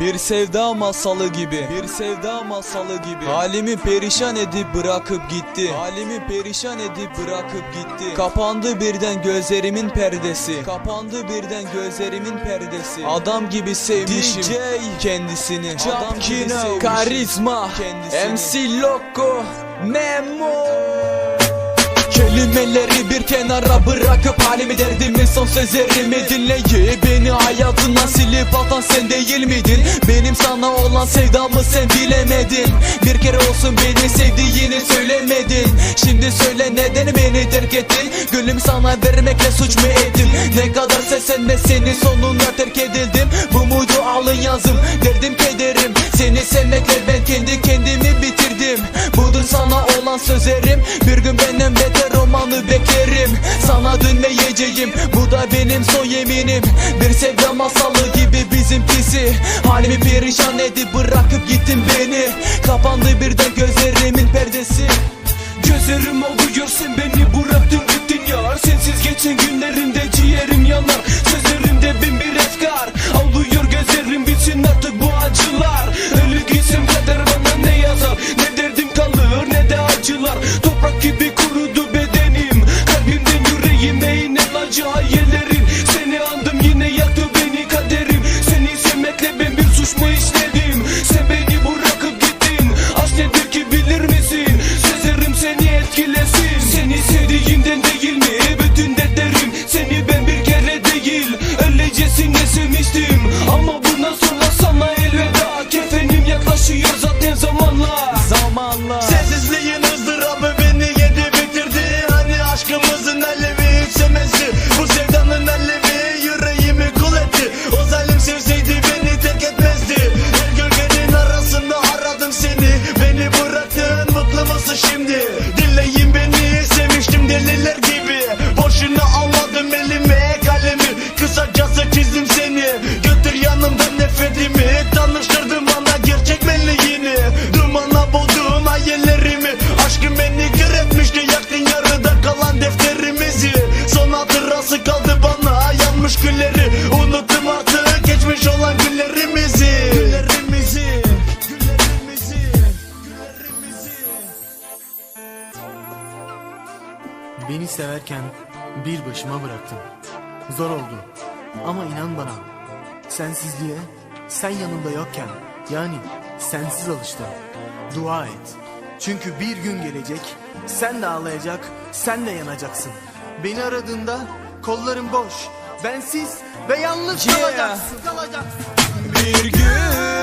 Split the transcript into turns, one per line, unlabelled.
Bir sevda masalı gibi Bir sevda masalı gibi. Halimi perişan edip bırakıp gitti. Halimi perişan edip bırakıp gitti. Kapandı birden gözlerimin perdesi. Kapandı birden gözlerimin perdesi. Adam gibi sevmişim DJ kendisini. Adam gibi sevmişim
Karizma.
kendisini.
MC Loco. Memo
Kelimeleri bir kenara bırakıp halimi derdimi son sözlerimi dinle Ye beni hayatından silip atan sen değil miydin? Benim sana olan sevdamı sen bilemedin. Bir kere olsun beni sevdiğini söylemedin. Şimdi söyle neden beni terk ettin? Gülüm sana vermekle suç mu ettim? Ne kadar seslenme seni sonunda terk edildim. Bu muydu alın yazım? Derdim kederim. Seni sevmekle ben kendi kendimi bitirdim. Budur sana olan sözlerim. Bir gün benden beter romanı beklerim Sana dönmeyeceğim bu da benim son yeminim. Bir sevda masalı gibi bizimkisi Halimi perişan edip bırakıp gittin beni. Kapandı birden gözlerimin perdesi.
Gözlerim oldu görsen beni. Bıraktın gittin yar. Sensiz geçen günlerimde ciğerim yanar. Sözlerimde Zamanla
Sensizliğin ızdırabı beni yedi bitirdi. Hani aşkımızın alevi hiç sönmezdi Bu sevdanın alevi yüreğimi kul etti. O zalim sevseydi beni terk etmezdi. Her gölgenin arasında aradım seni. Beni bıraktın mutlu musun şimdi Beni
severken bir başıma bıraktın. Zor oldu. Ama inan bana. Sensizliğe sen yanımda yokken yani sensiz alıştım. Dua et. Çünkü bir gün gelecek sen de ağlayacak sen de yanacaksın. Beni aradığında kollarım boş. Bensiz ve yalnız
Yeah.
kalacaksın. kalacaksın.
Bir gün